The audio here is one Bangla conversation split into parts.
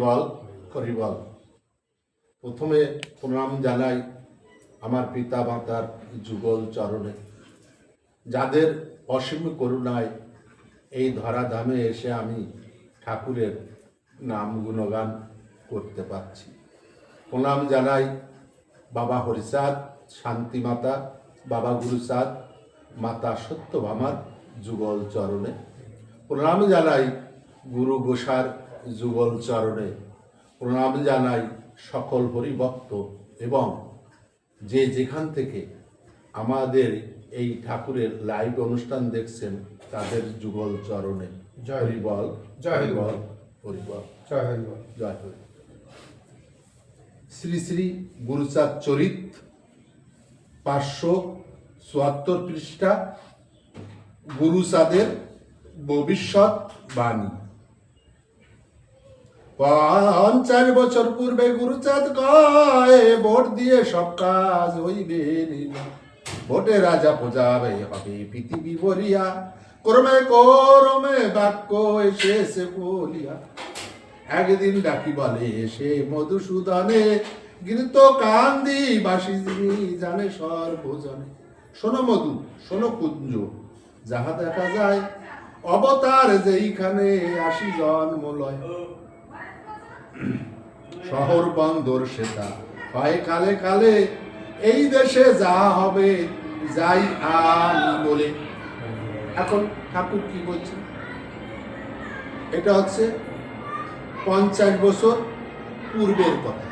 হরিবল হরিবল প্রথমে প্রণাম জানাই আমার পিতা মাতার যুগল চরণে। যাদের অসীম করুণায় এই ধরাধামে এসে আমি ঠাকুরের নাম গুণগান করতে পারছি। প্রণাম জানাই বাবা হরিচাঁদ শান্তিমাতা বাবা গুরুচাঁদ মাতা সত্যভামার যুগল চরণে। প্রণাম জানাই গুরু গোসার যুগল চরণে প্রণাম জানাই সকল হরিভক্ত এবং যে যেখান থেকে আমাদের এই ঠাকুরের লাইভ অনুষ্ঠান দেখছেন তাদের যুগল চরণে। জয়। হরিবল জয় হরিবল হরিবল। জয় হরি বল জয় হরি। শ্রী শ্রী গুরুচাঁদ চরিত পাঁচশো চুয়াত্তর পৃষ্ঠা গুরুচাঁদের ভবিষ্যৎ বাণী। পঞ্চাশ বছর পূর্বে গুরুচাঁদ কয় ভোট দিয়ে সব কাজ হইবে। ভোটে রাজা পূজাবে হবে পৃথিবী বরিয়া ক্রমে করমে বাক্য এসে বলিয়া। একদিন ডাকি বলে সে মধুসূদনে গৃত কান্দি বাসি জানে সর্বজনে। শোনো মধু, শোনো কুঞ্জ, যাহা দেখা যায়, অবতার যেইখানে আসি জন্মলয় শহর বন্দর সেটা। হয় কালে কালে এই দেশে যা হবে, যাই আমি বলে। এখন ঠাকুর কি বলছে? এটা হচ্ছে পঞ্চাশ বছর পূর্বের কথা।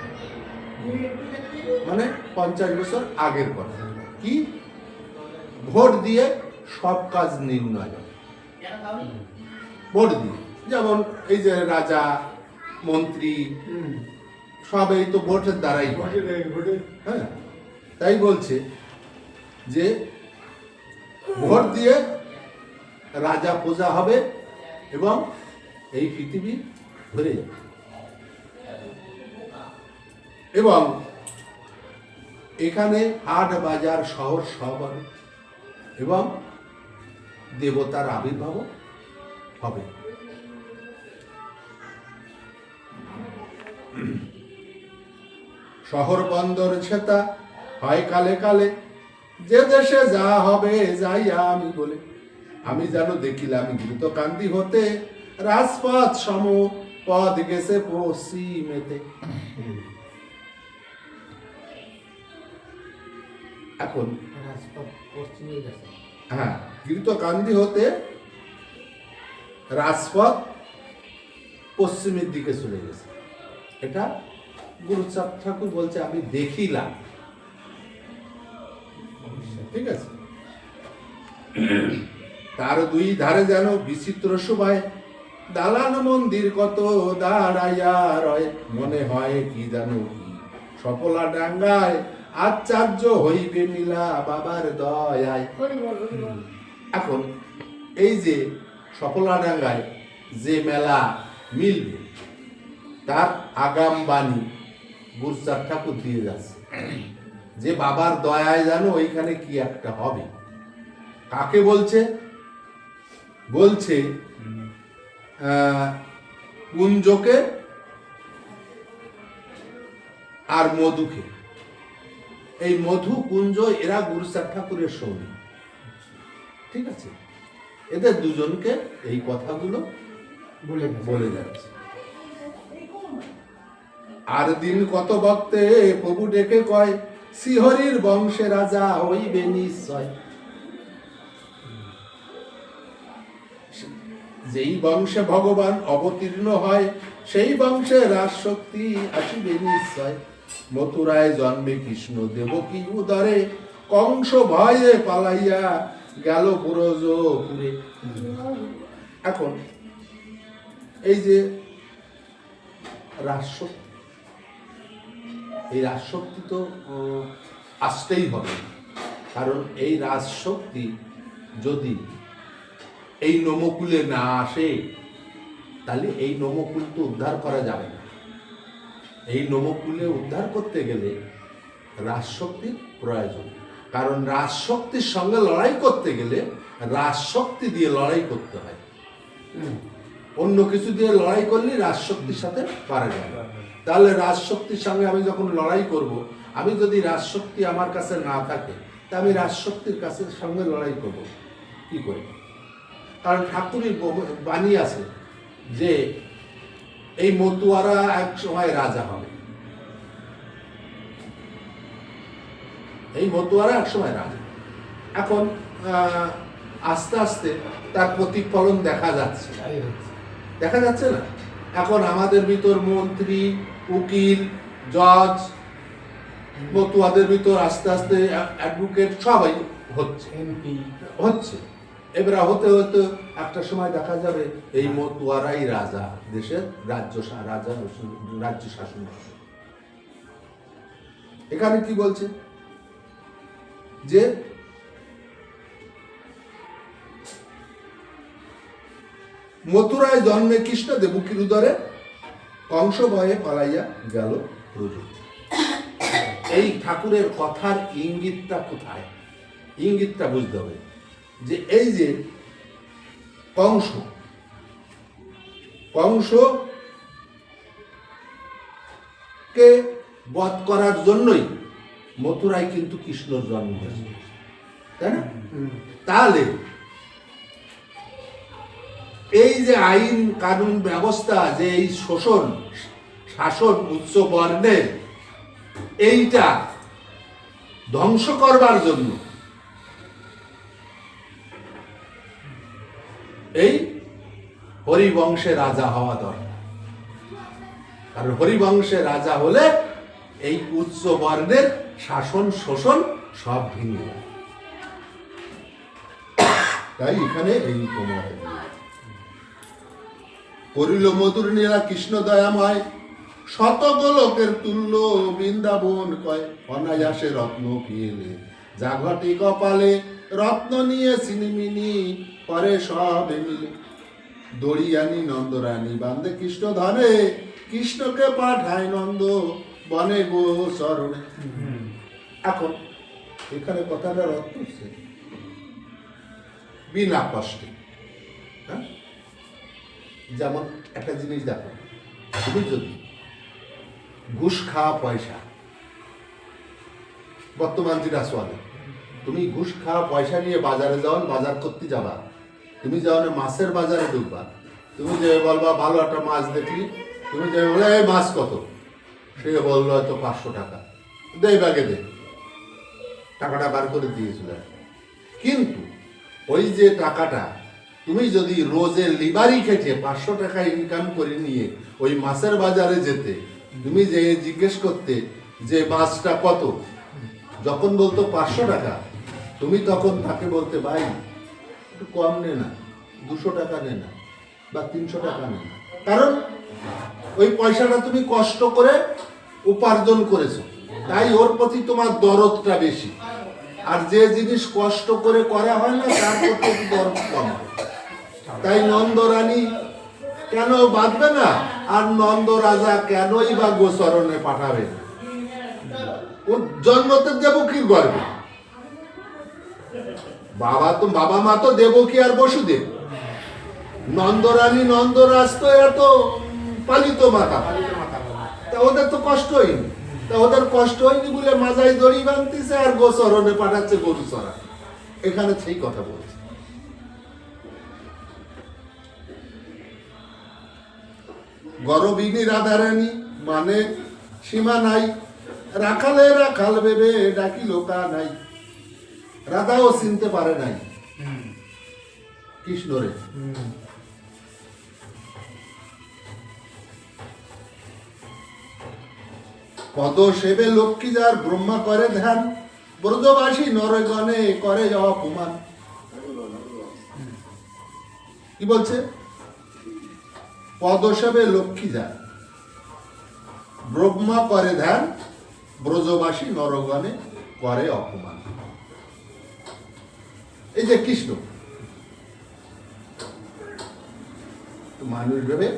মানে পঞ্চাশ বছর আগের কথা। কি? ভোট দিয়ে সব কাজ নির্ণয় ভোট দিয়ে। যেমন এই যে রাজা মন্ত্রী সব এই তো ভোটের দ্বারাই হয়। হ্যাঁ তাই বলছে যে ভোট দিয়ে রাজা পূজা হবে এবং এই পৃথিবী ধরে যাবে। এবং এখানে হাট বাজার শহর সব হবে এবং দেবতার আবির্ভাব হবে। শহর বন্দর ছেতা হয় কালে কালে যে দেশে যা হবে যাই আমি বলে। আমি যেন দেখিলাম দ্রুত কান্দি হতে রাজপথ সম পথ গেছে পশ্চিমেতে। এখন হ্যাঁ কান্দি হতে রাজপথ পশ্চিমের দিকে চলে গেছে। এটা গুরুচাঁদ ঠাকুর বলছে আমি দেখিলাম। ঠিক আছে? তার দুই ধারে যেন বিচিত্র শোভায় দালান মন্দির কত দাঁড়াইয়া রয়। মনে হয় কি জানো কি? সফলা ডাঙ্গায় আচার্য হইবে নীলা বাবার দয়ায়। এখন এই যে সফলা ডাঙ্গায় যে মেলা মিলবে তার আগাম বাণী গুরুচাঁদ ঠাকুর দিয়ে যাচ্ছে। যে বাবার দয়ায় জানো ওইখানে কি একটা হবে? কাকে বলছে? বলছে কুঞ্জকে আর মধুকে। এই মধু কুঞ্জ এরা গুরুচাঁদ ঠাকুরের সঙ্গী। ঠিক আছে? এদের দুজনকে এই কথাগুলো বলে বলে যাচ্ছে। আর দিন কত ভক্তে প্রভু ডেকে কয়, শ্রীহরির বংশে রাজা হইবে নিশ্চয়। যেই বংশে ভগবান অবতীর্ণ হয়, সেই বংশে রাজশক্তি আসিবে নিশ্চয়। মথুরায় জন্মে কৃষ্ণ দেবকী উদরে কংস ভয়ে পালাইয়া গেল পুরজপুরে। এখন এই যে রাজশক্তি এই রাজশক্তি তো আসতেই হবে। কারণ এই রাজশক্তি যদি এই নমকুলে না আসে, তাহলে এই নমকুল তো উদ্ধার করা যাবে না। এই নমকুলে উদ্ধার করতে গেলে রাজশক্তির প্রয়োজন। কারণ রাজশক্তির সঙ্গে লড়াই করতে গেলে রাজশক্তি দিয়ে লড়াই করতে হয়। অন্য কিছু দিয়ে লড়াই করলে রাজশক্তির সাথে পারা যাবে। তাহলে রাজশক্তির সঙ্গে আমি যখন লড়াই করব আমি যদি রাজশক্তি আমার কাছে না থাকে তা আমি রাজশক্তির কাছে সঙ্গে লড়াই করব। কি করে? কারণ ঠাকুরের বাণী আছে যে এই মতুয়ারা এক সময় রাজা হবে। এই মতুয়ারা এক সময় রাজা। এখন আহ, আস্তে আস্তে তার প্রতিফলন দেখা যাচ্ছে। দেখা যাচ্ছে না? এখন আমাদের ভিতর মন্ত্রী উকিল জজ মতুয়াদের ভিতর আস্তে আস্তে অ্যাডভোকেট সবাই হচ্ছে। এমপি হচ্ছে। এবারে হতে হতে একটা সময় দেখা যাবে এই মতুয়ারাই রাজা দেশের রাজ্য রাজা রাজ্য শাসন এখানে কি বলছে? যে মথুরায় জন্মে কৃষ্ণ দেবকীর উদরে কংস ভয়ে পালাইয়া গেল প্রজু এই ঠাকুরের কথার ইঙ্গিতটা কোথায়? ইঙ্গিতটা বুঝতে হবে যে এই যে কংস কংস কে বধ করার জন্যই মথুরায় কিন্তু কৃষ্ণর জন্ম হয়েছে। তাই না? তাহলে এই যে আইন কানুন ব্যবস্থা, যে এই শোষণ, শাসন উচ্চ বর্ণের এইটা ধ্বংস করবার জন্য এই হরিবংশে রাজা হওয়া দরকার আর হরিবংশে রাজা হলে এই উচ্চ বর্ণের শাসন, শোষণ সব যায় তাই এখানে এই দিয়েছে। করিল মধুর নীলা কৃষ্ণ দয়াময় শত গোলকের তুল্য বৃন্দাবন কয়। অনায়াসে রত্ন পিয়েলে যা ঘটি কপালে, রত্ন নিয়ে সিনিমিনি করে সব মিলে। দড়িয়ানি নন্দরানী বান্ধে কৃষ্ণ ধরে কৃষ্ণকে পাঠায় নন্দ বনে গো চরণে। এখন এখানে কথাটা রত্ন বিনা কষ্টে হ্যাঁ? যেমন একটা জিনিস দেখো, তুমি যদি ঘুষ খাওয়া পয়সা, বর্তমান যেটা চলে, তুমি ঘুষ খাওয়া পয়সা নিয়ে বাজারে যাও, বাজার করতে যাবা। তুমি যাও মাছের বাজারে ঢুকবা, তুমি যে বলবা, ভালো একটা মাছ দেখলি তুমি যে বলে এই মাছ কত? সে বলল হয়তো পাঁচশো টাকা। দে ব্যাগে দে। টাকাটা বার করে দিয়েছিল কিন্তু ওই যে টাকাটা তুমি যদি রোজে লিবারি খেটে পাঁচশো টাকা ইনকাম করে নিয়ে ওই মাছের বাজারে যেতে, তুমি যে জিজ্ঞেস করতে যে মাছটা কত, যখন বলতো পাঁচশো টাকা, তুমি তখন তাকে বলতে, ভাই, একটু কম নে না, দুশো টাকা নে না বা তিনশো টাকা নে না। কারণ ওই পয়সাটা তুমি কষ্ট করে উপার্জন করেছ, তাই ওর প্রতি তোমার দরদটা বেশি। আর যে জিনিস কষ্ট করে করা হয় না, তার প্রতি দরদ কম হয়। তাই নন্দরানী কেন বাঁধবে না? আর নন্দ রাজা কেনই বা গোচরণে পাঠাবে? ও জন্মতে দেবকীর গর্বে বাবা তো, বাবা মা তো দেবকী আর বসুদেব। নন্দরানী নন্দরাজ তো এত পালিত মাতা। তা ওদের তো কষ্ট হয়নি। তা ওদের কষ্ট হয়নি বলে মাজায় দড়ি বাঁধতেছে আর গোচরণে পাঠাচ্ছে গরু চড়া। এখানে সেই কথা বলছে। গরবিনী রাধারানী মানে সীমা নাই। রাখালে রাখাল ভেবে ডাকি লোকা নাই। রাধাও চিনতে পারে নাই। কৃষ্ণরে। পদ সেবে লক্ষ্মী যার ব্রহ্মা করে ধ্যান, ব্রজবাসী নরগণে করে যাওয়া অপমান। কি বলছে? পদ সেবে লক্ষ্মী যার ব্রহ্মা করে ধ্যান ব্রজবাসী নরগণে করে অপমান। এই যে কৃষ্ণ। মানুষ ভেবে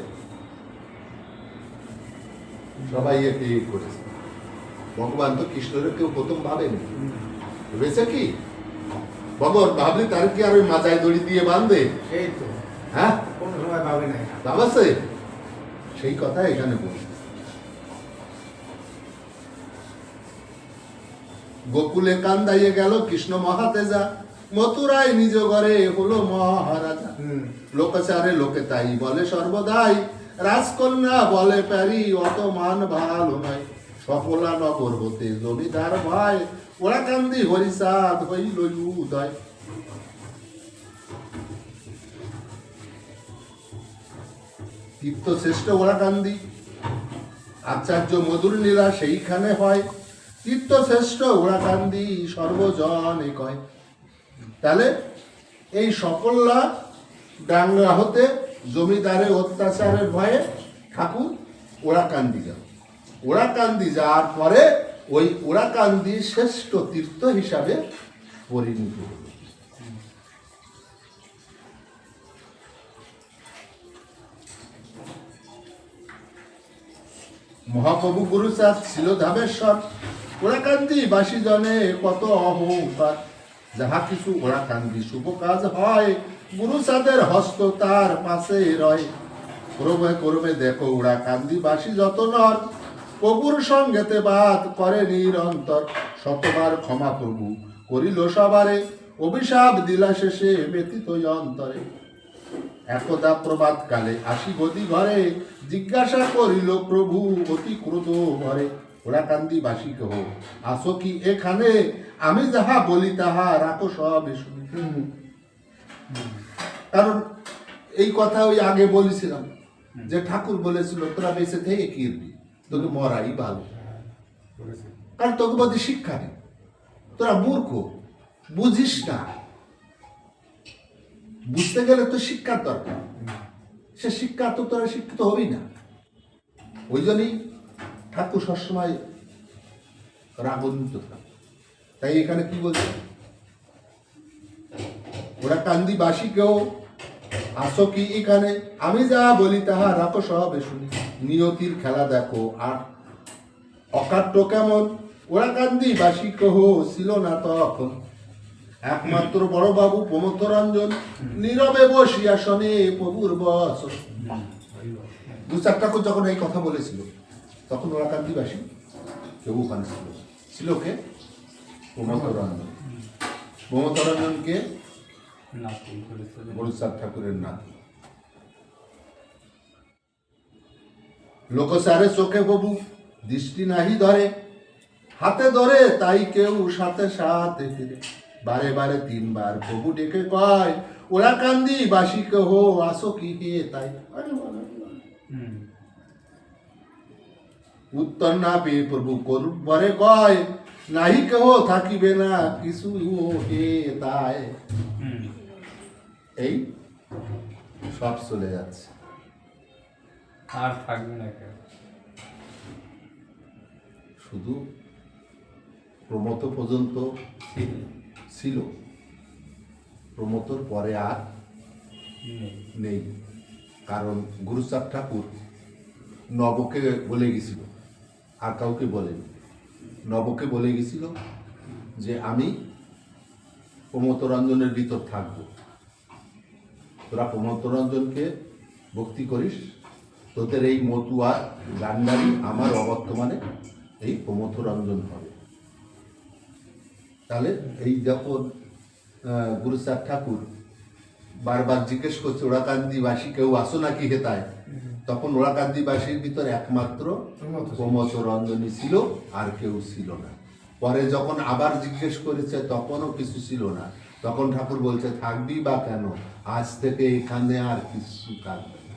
সবাই একে ইয়ে করেছে। ভগবান তো কৃষ্ণরে কেউ প্রথম ভাবেনি। ভেবেছে কি? ভগবান ভাবলি তার কি আর ওই মাথায় দড়ি দিয়ে বাঁধবে? সেই তো। কোনো নাই লাভ আছে সেই কথা এখানে বলছে গোকুলে কান্দাইয়ে গেল কৃষ্ণ মহাতেজা। মথুরায় নিজ ঘরে হলো মহারাজা। লোকাচারে লোকে তাই বলে সর্বদাই। রাজকন্যা বলে প্যারি অত মান ভালো নয়। সফলা নগর হতে জমিদার ভাই ওরা কান্দি হরিসাদ হইল উদয়। তীর্থ শ্রেষ্ঠ ওরা কান্দি আচার্য মধুর লীলা সেইখানে হয়। তীর্থ শ্রেষ্ঠ ওরা কান্দি সর্বজনে কয়। তাহলে এই সকলরা ডাঙ্গা হতে জমিদারের অত্যাচারের ভয়ে ঠাকুর ওরাকান্দি গেল। ওরাকান্দি যাওয়ার পরে ওই ওরাকান্দি শ্রেষ্ঠ তীর্থ হিসাবে পরিণত হল। মহাপ্রভু গুরুচাঁদ ছিল ধামেশ্বর। ওরাকান্দি বাসী জনে কত অহংকার। যাহা কিছু ওরাকান্দি শুভ কাজ হয়, গুরুচাঁদের হস্ত তার পাশে রয়। ক্রমে ক্রমে দেখো ওরাকান্দি বাসী যত নর। প্রভুর সঙ্গেতে বাদ করে নিরন্তর। শতবার ক্ষমা প্রভু করিল সবারে, অভিশাপ দিলা শেষে ব্যতীত অন্তরে। একদা প্রবাদ কালে আসি গতি ঘরে জিজ্ঞাসা করিল, প্রভু, অতি ক্রোধ ভরে ওরা কান্দি বাসি কহ আসো কি এখানে? আমি যাহা বলি তাহা রাখো সব কারণ এই কথা ওই আগে বলেছিলাম, যে ঠাকুর বলেছিল, তোরা বেঁচে থেকে কিরবি? তোকে মরাই ভালো। কারণ তোকে মধ্যে শিক্ষা নেই। তোরা মূর্খ, বুঝিস না। বুঝতে গেলে তো শিক্ষার দরকার। সে শিক্ষা, তো তোরা শিক্ষিত হবি না। ওই জন্যই ঠাকুর সবসময় রাগান্বিত থাকে। তাই এখানে কি বলছে? ওরা কান্দি বাসি কেউ আসো কি এখানে? আমি যা বলি তাহা রাখো সব শুনি। নিয়তির খেলা দেখো, আর অকাট্য কেমন? ওরা কান্দি বাসি কহ ছিল না তখন। একমাত্র বড় বাবু প্রমথরঞ্জন নীরবে বসিয়া শোনে প্রভুর বস। দু চার ঠাকুর যখন এই কথা বলেছিল, তখন ওরা কান্দিবাসী কেউ ওখানে ছিল। ছিল কে? প্রমথ রঞ্জন প্রমথ রঞ্জনকে নাতি। বলেছে বড়ুচাঁদ ঠাকুরের নাতি লোকসারে চোখে প্রভু, দৃষ্টি নাহি ধরে। হাতে ধরে তাই কেউ সাথে সাথে ফিরে। বারে বারে তিনবার প্রভু ডেকে কয় ওরা কান্দি বাসি কেহ আসো কি হে তাই? উত্তর না পেয়ে প্রভু করবারে কয় নাহি কেহ থাকিবে না কিছু হে তাই? এই সব চলে যাচ্ছে। আর থাকবে না কেউ। শুধু প্রমত পর্যন্ত। ছিল। প্রমতর পরে আর নেই। কারণ গুরুচাঁদ ঠাকুর নবকে বলে গেছিল। আর কাউকে বলেনি। নবকে বলে গেছিল যে আমি প্রমতরঞ্জনের ভিতর থাকব। তোরা প্রমতরঞ্জনকে ভক্তি করিস। তোদের এই মতুয়া গান্ডারি আমার অবর্তমানে এই প্রমথরঞ্জন হবে। তাহলে এই যখন আহ, গুরুচাঁদ ঠাকুর বারবার জিজ্ঞেস করছে ওরাকান্দিবাসী কেউ আসো নাকি হেতায়? তখন ওরাকান্দিবাসীর ভিতর একমাত্র প্রমথ রঞ্জনী ছিল আর কেউ ছিল না। পরে যখন আবার জিজ্ঞেস করেছে তখনও কিছু ছিল না। তখন ঠাকুর বলছে থাকবি বা কেন? আজ থেকে এখানে আর কিছু থাকবে না।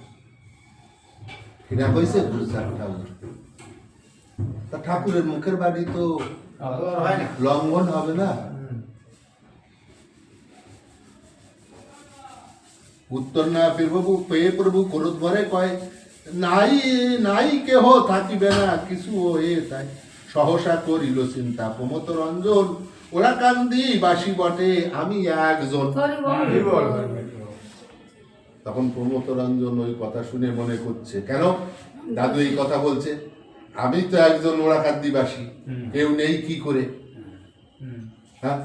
এটা কইছে গুরুচাঁদ ঠাকুর? তা ঠাকুরের মুখের বাড়ি তো লঙ্ঘন হবে না? উত্তর না প্রভু পেয়ে প্রভু ক্রোধ ভরে কয় নাই নাই কেহ থাকিবে না কিছু হয়ে তাই সহসা করিল চিন্তা প্রমত রঞ্জন ওরা কান্দি বাসি বটে আমি একজন। তখন প্রমত রঞ্জন ওই কথা শুনে মনে করছে কেন? দাদু এই কথা বলছে? আমি তো একজন ওরাকান্দিবাসী হুম। কেউ নেই কি করে? হ্যাঁ?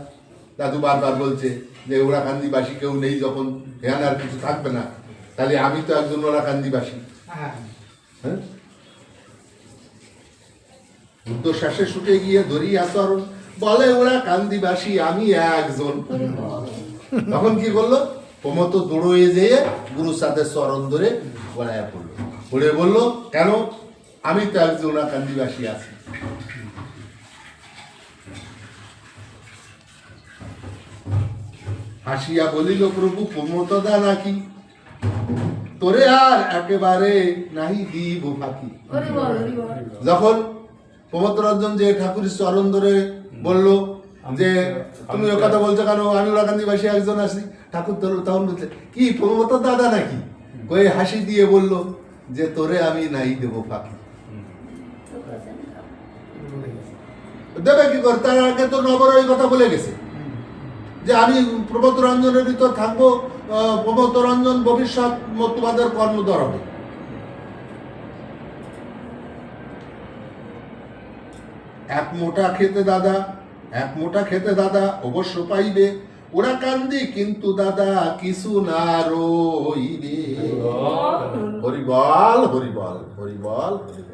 দাদু বারবার বলছে যে ওরাকান্দিবাসী কেউ নেই যখন ধ্যান আর কিছু থাকবে না। তাহলে আমি তো একজন ওরাকান্দিবাসী হ্যাঁ। হ্যাঁ? উর্ধ্বশ্বাসে শুটে গিয়ে ধরি আচরণ। বলে ওরা কান্দিবাসী আমি একজন। তখন কি করল প্রমত দৌড়ে যেয়ে গুরু সাথে চরণ ধরে গড়াইয়া পড়ল। পড়ে বলল কেন? আমি তো একজন ওরা আছি। হাসিয়া বলিল প্রভু প্রমতদা নাকি? তোরে আর একেবারে নাহি দিব ফাঁকি। যখন প্রমোদ রঞ্জন যে ঠাকুরের চরণ ধরে বলল যে তুমি ও কথা বলছো কেন? আমি ওরাকান্দিবাসী একজন আছি। ঠাকুর তখন বলছে কি প্রমোদ দাদা নাকি? কয়ে হাসি দিয়ে বলল যে তোরে আমি নাই দেব ফাঁকি। দেবে কি করে? তার আগে তো নবর ওই কথা বলে গেছে। যে আমি প্রমোদ রঞ্জনের ভিতর থাকব প্রমোদ রঞ্জন ভবিষ্যৎ মতুবাদের কর্মধর হবে এক মোটা খেতে দাদা এক মোটা খেতে দাদা অবশ্য পাইবে। ওরা কান্দি কিন্তু দাদা কিছু না রইবে। হরিবল হরিবল হরিবল হরিবল।